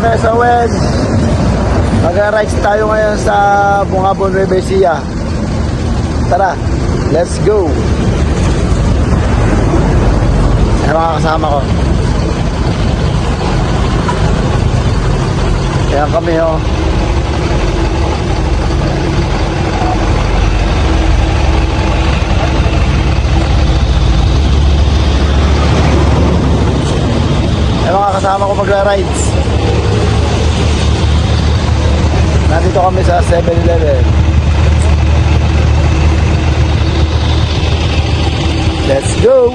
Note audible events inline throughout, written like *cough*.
Kesawen. Mag-rides tayo ngayon sa Bungabon Rebesia. Tara, let's go. Ano mga kasama ko? Kaya kami oh. Ay mga kasama ko magra-rides. Nandito kami sa 7-Eleven. Let's go!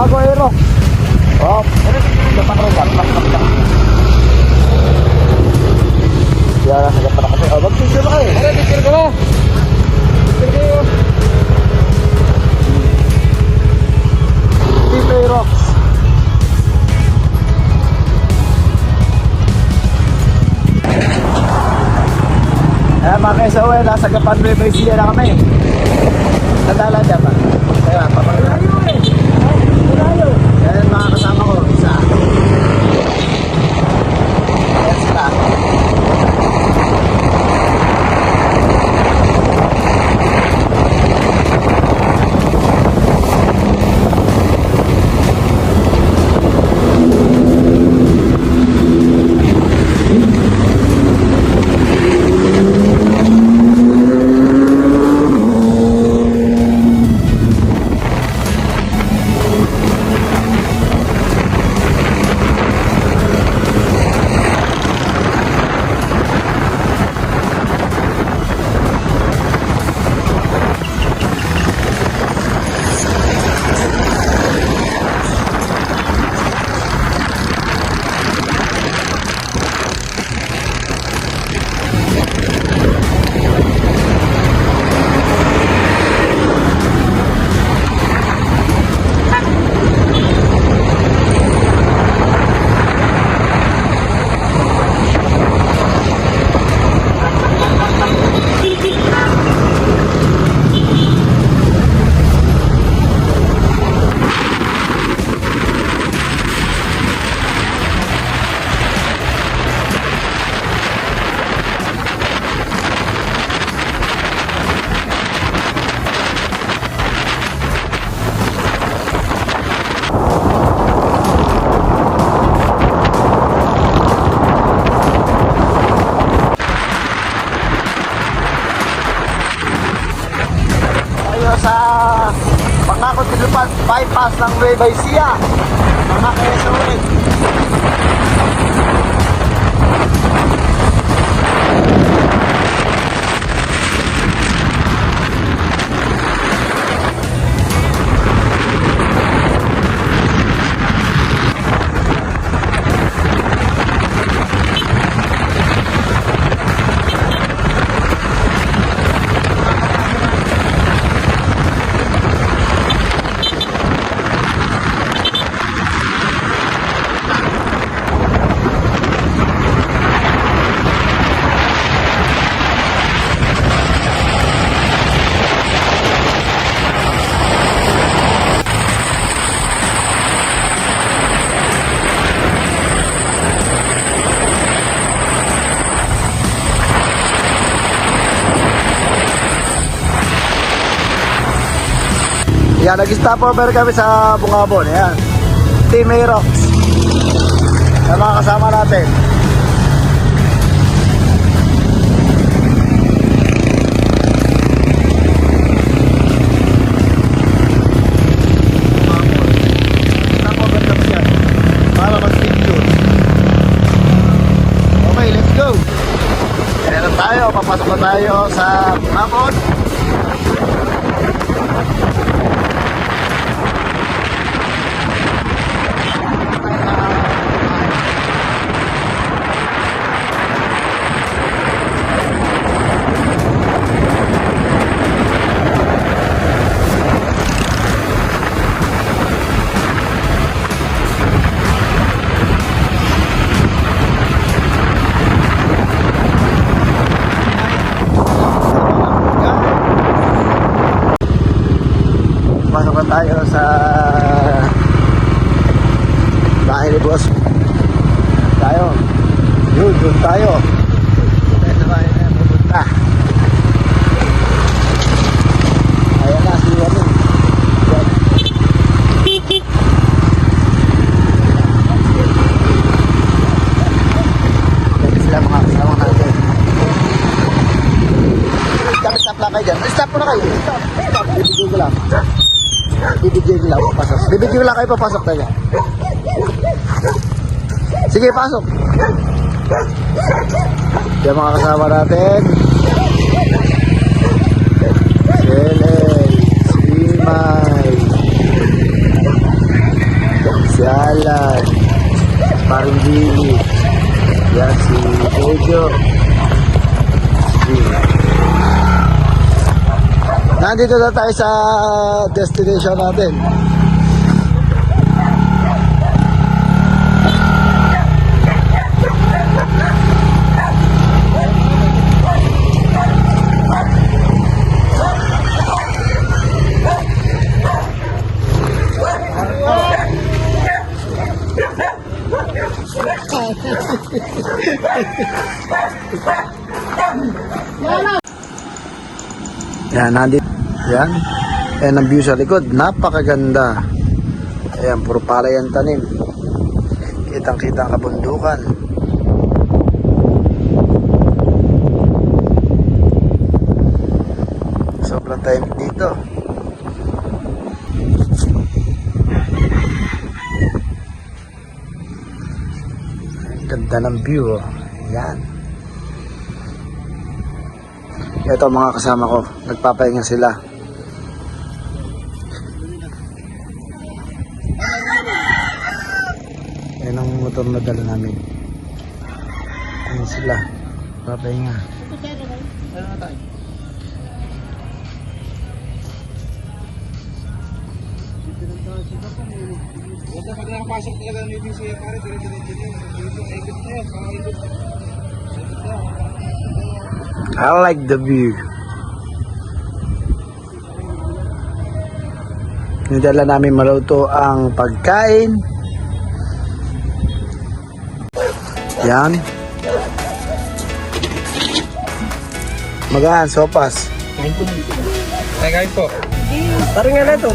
Bago aero. Oh, tapak rin ka. Tapak tapak, tapak. Kaya nagpa na kami. Oh, mag-picture na kayo. Tara, picture ko. Picture kayo. Tito Rocks. Eh, mga kaisawe, nasa Gapan River Sea na kami. Yan, nag-stopover kami sa Bungabon. Yan. Team Aerox. Sa mga kasama natin. Okay, let's go. Tayo, papasok na tayo sa Bungabon. Tayo sa bahay ni boss. Tayo. Yun, yun tayo. Tayo sa bahay na pupunta. Ayan na, si ano. Yan. Yan sila mga kasama natin. Stop, stop lang kayo dyan. Stop muna kayo. Stop, stop. Bibigyan ko lang. Bibigyan ko lang papasok. Bibigyan lang kayo papasok tayo. Sige, pasok. Yan mga kasama natin. Si Ellen, si Alan, paring Billy, yan si Jojo, si Nandito na tayo sa destination natin. *laughs* Yan, nandito. Yan. Yan ang view sa likod. Napakaganda. Ayan, puro palay ang tanim. Kitang-kita ang kabundukan. Sobrang time dito. Ganda ng view. Oh. Yan. Ito mga kasama ko. Nagpapahinga sila. Motor na dala namin. Ayan sila. Papahinga. Niya. Dito, na yan. Ikot. I like the view. Nidala namin maluto ang pagkain. Yan. Magaan, sopas. Ay, kain po. Parang nga na ito.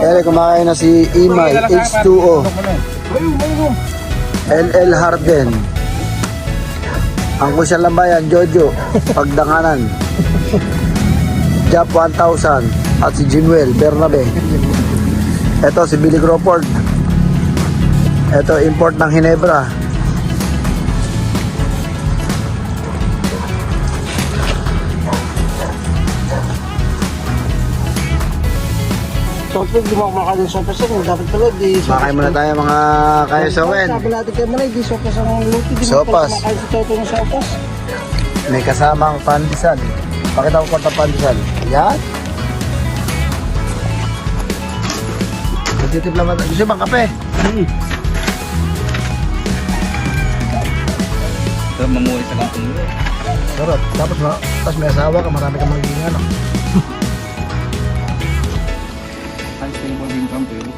Ere, kumakain na si Imay, H2O, LL Harden. Ang kusyang lambayan, Jojo, Pagdanganan. Jap 1000 at si Jimwell Bernabe. Ito si Billy Crawford. Ito import ng Hinebra. Sopes, di mo kumakain ng sopes ako. Dapat pala, di sopes. Makain muna tayo mga kayasawen. Sabi natin kayo malay, di sopes ang luto. Di mo Sopas. pala kumakain sa toto ng sopes. May kasamang pandesal. Pakita ko kwarta pandesal. Yan. Magtitipla mo. Gusto bang kape? Ito, mamuhay sa kampong mo. Sarap. Tapos, ma tapos may asawa ka, marami kang magiging ano. kambing.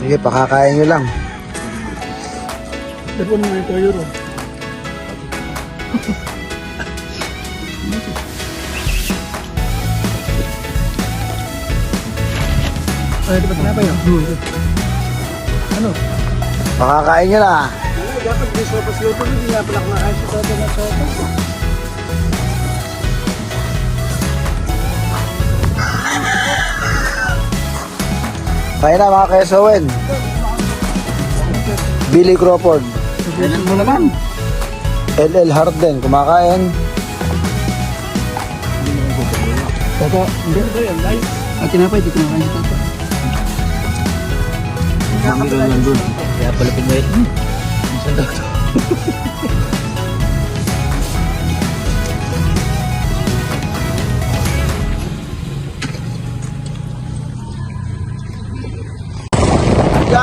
Sige, pakakain nyo lang. Dapon mo ito, Euro. *laughs* Ay, dapat na ba yun? Hmm. Ano? Pakakain nyo na. Dapat may sopas loto, hindi nga pala kumakain sa sopas na sopas. Kain na mga kesowen. Billy Crawford. Ganyan mo naman. LL Harden, kumakain. Toto, hindi at tinapay, di kumakain sa toto. Mami doon lang doon. Kaya pala pumayat mo. Minsan daw *laughs*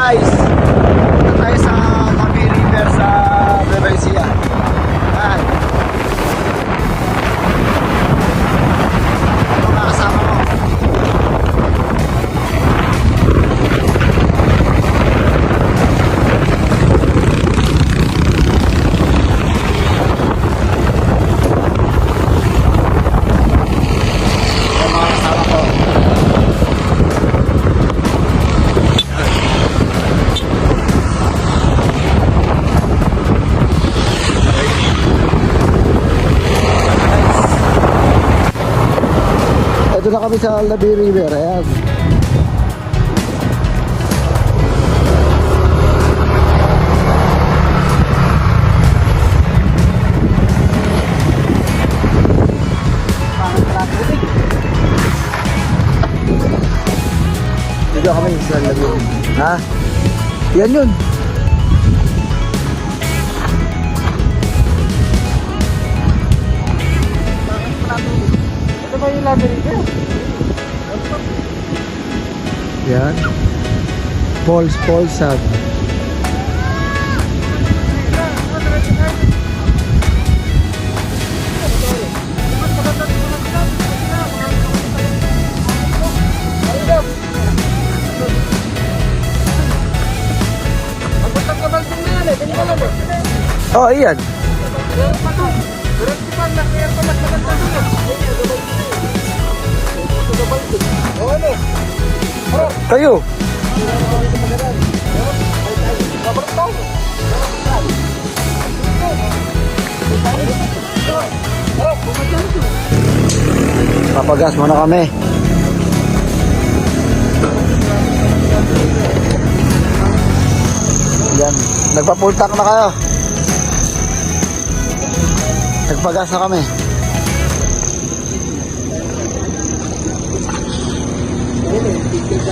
Guys, na kami sa Labi River. Ayan. Dito kami sa Labi Ha? Yan yun. Ito ba yung labyrinth yun? Yan. Falls, falls, sad. Oh, iyan. Kayo. Papagas muna kami. Yan. Nagpa-full tank na kayo. Nagpagas na kami.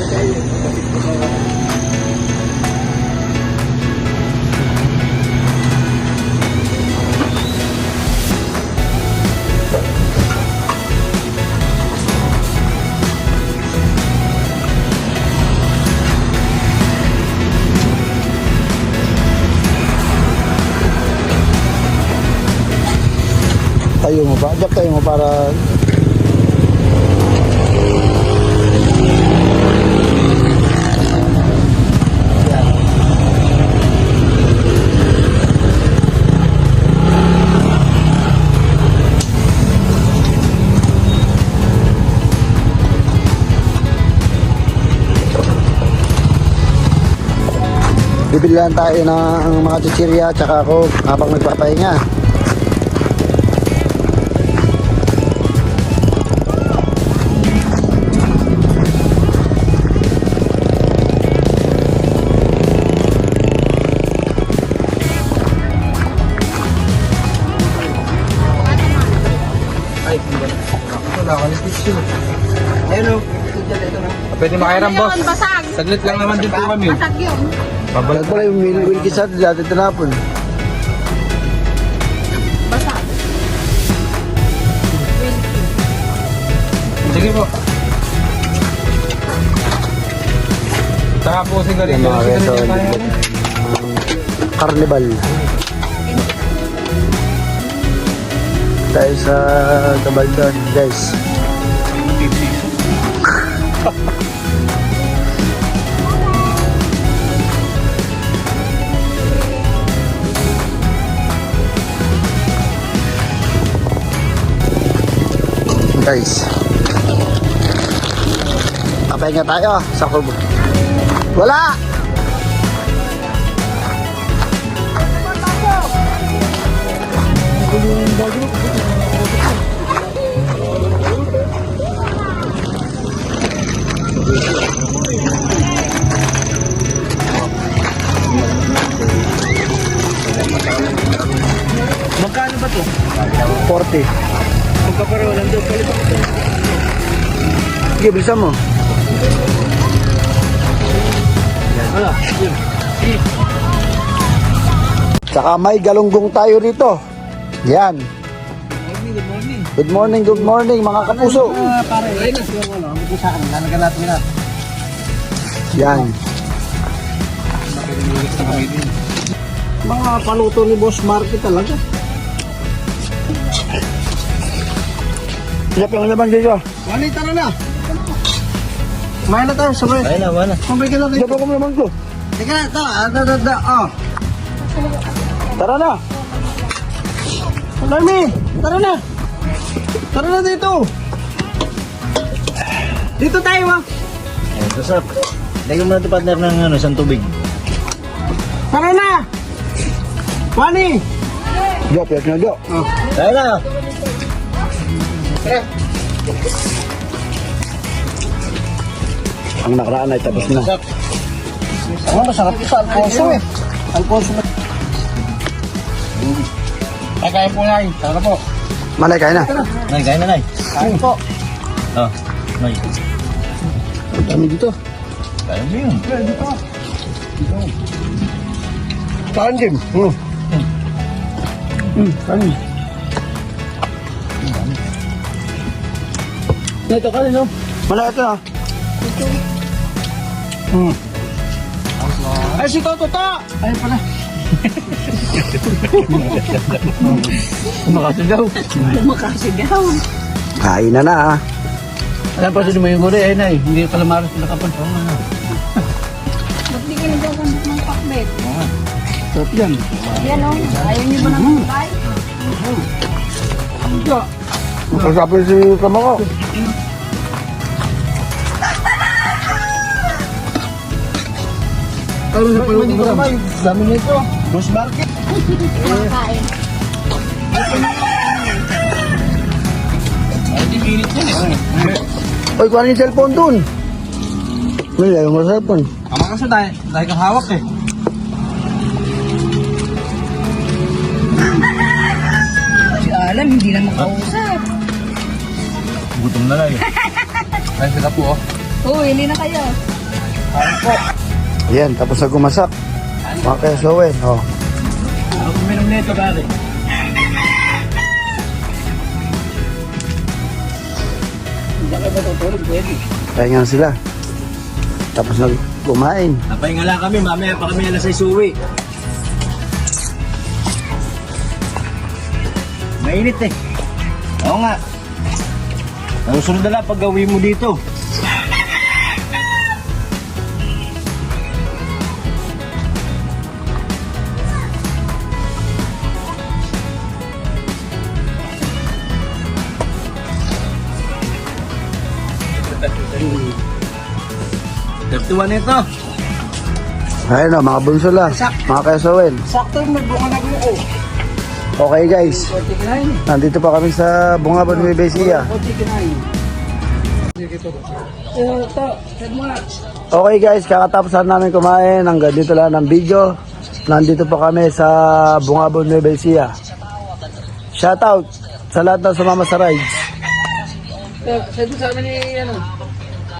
Tayo mo ba? Diyan tayo mo para Bibili lang tayo ng mga chichirya tsaka ako habang nagpapahinga. Ayun o. Pwede makairam, boss. Basag. Saglit lang naman din po kami. Basag yun. Balag pala yung Will Wilkins sa dati tinapon. Basag. Sige po. Saka po sigarilyo. Yung mga. Carnival. Tayo sa Cabaldan, guys. Guys. papahinga tayo sa kubo. Wala! Magkano ba to? 40. Magkapareho lang doon. Palit ako. Sige, bilisan mo. Wala. May galunggong tayo rito. Yan. Good morning. Good morning, good morning mga kapuso. Ah, pare. Ayun na. Yung ano, ang sa akin. Lalagyan natin na. Yan. Mga paluto ni Boss Marky talaga. Yan yung laman dito. Wali, tara na. Kumain na tayo, sabay. Ayun na, wala. Sabay ka na dito. ko laman ko. Teka na, tara. Ah, da, da, da. Oh. Tara na. Alarmi, tara na. Tara na dito. Dito tayo, ah. Ayun, sasap. Lagyan mo na ito partner ng ano, isang tubig. Tara na. Wani. Jo, piyat na jo. Oh. Tayo na. Ang nakaraan ay tapos na. Ano, masarap ito. Alfonso eh. Alfonso na. Ay, kaya po na Tara po. Malay, kain na. Nay, kain na, Nay. Kain po. Oh, Nay. Ang dami dito. Kain mo yun. Kain, Jim. Hmm. Hmm, kain. Ito ka rin, no? Malay ito ah. Hmm. Ay, si Toto ta! Ay, pala. Makasigaw. Makasigaw. Kain na na ah. Alam pa sa yung guri, ay, nay. Hindi pala maras na kapag. Oo, ano. Ba't di ka nagkakambot ng pakbet? Sarap yan. Yan o. Ayaw niyo ba ng pakbay? Masasapin si kama ko. Ano sa pala ng kamay? Dami nito. Boss Market. Kumakain. Uy, kuha yung cellphone dun. Ayaw mo sa cellphone. Ama kasi dahil, dahil kang hawak eh. Si Alan, hindi na makausap. Gutom na, Nay. *laughs* Nay, sila po, oh. Oo, hindi na kayo. Yan, tapos na gumasak. Mga kesowen, oh. Ako kuminom nito, pare. Hindi ka ba tutulog, pwede. Pahinga sila. Tapos na kumain. Napahinga lang kami, mamaya pa kami alas 6 uwi. Mainit eh. Oo nga. Ang sunod na lang pag gawin mo dito. Tertuan ito. Ayun oh, mga bunso lang. Mga kesowen. Sakto yung nagbunga na buko. Okay guys, 49. nandito pa kami sa Bungabon, Nueva Ecija. 49. Ito, sad mo nga. Okay guys, kakatapos na namin kumain. Hanggang dito lang ng video. Nandito pa kami sa Bungabon, Nueva Ecija. Shoutout sa lahat ng sumama sa rides. Mo sa amin ni, ano,